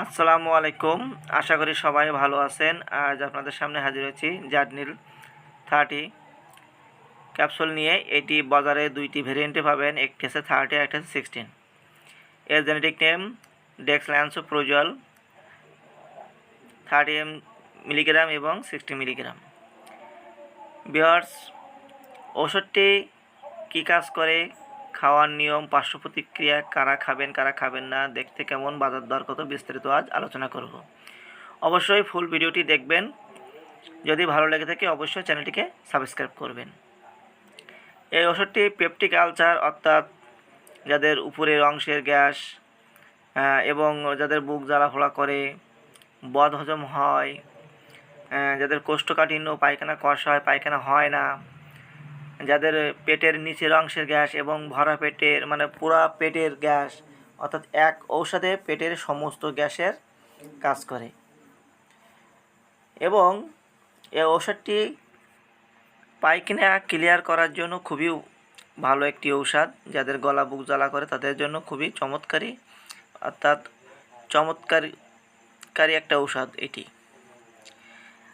আসসালামু আলাইকুম। আশা করি সবাই ভালো আছেন। আজ আপনাদের সামনে হাজির হয়েছি জাডনিল থার্টি ক্যাপসুল নিয়ে। এটি বাজারে দুইটি ভেরিয়েন্টে পাবেন। একটি আছে থার্টি একটা আছে সিক্সটিন এর genetic name dexlansoprazole thirty M milligram এবং সিক্সটি মিলিগ্রাম বিহার্স ওষুধটি কী কাজ করে? খাওয়ার নিয়ম পার্শ্ব প্রতিক্রিয়া কারা খাবেন কারা খাবেন না, দেখতে কেমন, বাজার দর কত, বিস্তারিত আজ আলোচনা করব। অবশ্যই ফুল ভিডিওটি দেখবেন। যদি ভালো লেগে থাকে, অবশ্যই চ্যানেলটিকে সাবস্ক্রাইব করবেন। এই ওষুধটি পেপটিক আলচার অর্থাৎ যাদের উপরের অংশের গ্যাস এবং যাদের বুক জ্বালাফোড়া করে বদ হজম হয় যাদের কোষ্ঠকাঠিন্য, পায়খানা কষা হয়, পায়খানা হয় না যাদের পেটের নিচের অংশের গ্যাস এবং ভরা পেটের মানে পুরা পেটের গ্যাস, অর্থাৎ এক ঔষধে পেটের সমস্ত গ্যাসের কাজ করে। এবং এই ঔষধটি পায়খানা ক্লিয়ার করার জন্য খুবই ভালো একটি ঔষধ। যাদের গলা বুক জ্বালা করে তাদের জন্য খুবই চমৎকারী, অর্থাৎ চমৎকারী একটা ঔষধ এটি।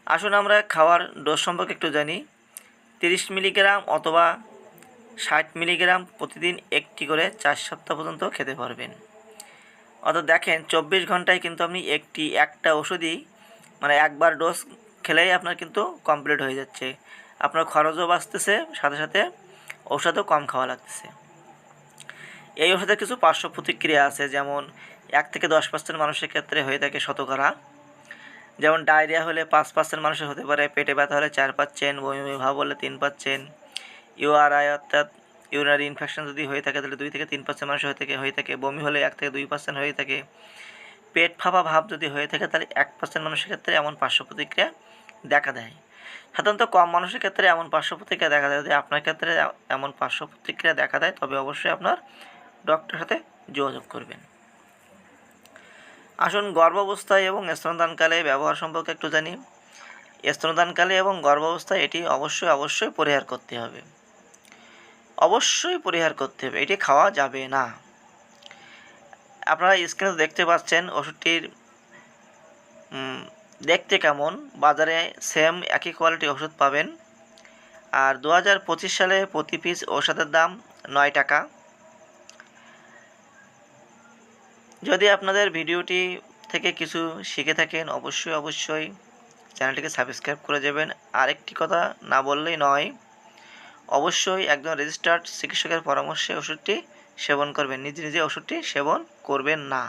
আসুন আমরা খাওয়ার ডোজ সম্পর্কে একটু জানি। তিরিশ মিলিগ্রাম অথবা ষাট মিলিগ্রাম প্রতিদিন একটি করে চার সপ্তাহ পর্যন্ত খেতে পারবেন। অর্থাৎ দেখেন, চব্বিশ ঘন্টায় কিন্তু আপনি একটি, একটা ওষুধই মানে একবার ডোজ খেলেই আপনার কিন্তু কমপ্লিট হয়ে যাচ্ছে। আপনার খরচও বাঁচতেছে, সাথে সাথে ঔষধও কম খাওয়া লাগতেছে। এই ওষুধের কিছু পার্শ্ব প্রতিক্রিয়া আছে, যেমন এক থেকে দশ পার্সেন্ট মানুষের ক্ষেত্রে হয়ে থাকে শতকরা যেমন ডায়রিয়া হলে পাঁচ পার্সেন্ট মানুষের হতে পারে, পেটে ব্যথা হলে চার পাচ্ছেন, বমি বমি ভাব হলে তিন পাচ্ছেন। ইউআরআই অর্থাৎ ইউরিনারি ইনফেকশন যদি হয়ে থাকে তাহলে দুই থেকে তিন পার্সেন্ট মানুষের হয়ে থাকে হয়ে থাকে। বমি হলে এক থেকে দুই পার্সেন্ট হয়ে থাকে। পেট ফাঁপা ভাব যদি হয়ে থাকে তাহলে এক পার্সেন্ট মানুষের ক্ষেত্রে এমন পার্শ্ব প্রতিক্রিয়া দেখা দেয়। সাধারণত কম মানুষের ক্ষেত্রে এমন পার্শ্ব প্রতিক্রিয়া দেখা দেয়। যদি আপনার ক্ষেত্রে এমন পার্শ্ব প্রতিক্রিয়া দেখা দেয়, তবে অবশ্যই আপনার ডক্টরের সাথে যোগাযোগ করবেন। আসুন গর্ভাবস্থায় এবং স্তনদানকালে ব্যবহার সম্পর্কে একটু জানি। স্তনদানকালে এবং গর্ভাবস্থায় এটি অবশ্যই অবশ্যই পরিহার করতে হবে। অবশ্যই পরিহার করতে হবে, এটি খাওয়া যাবে না। আপনারা স্ক্রিনে দেখতে পাচ্ছেন ওষুধটির দেখতে কেমন? বাজারে সেম একই কোয়ালিটির ওষুধ পাবেন। আর দু হাজার পঁচিশ সালে প্রতি পিস ওষুধের দাম নয় টাকা। যদি আপনাদের ভিডিওটি থেকে কিছু শিখে থাকেন, অবশ্যই অবশ্যই চ্যানেলটিকে সাবস্ক্রাইব করে যাবেন। আরেকটি কথা না বললেই নয়, অবশ্যই একজন রেজিস্টার্ড চিকিৎসকের পরামর্শে ওষুধটি সেবন করবেন। নিজে নিজে ওষুধটি সেবন করবেন না।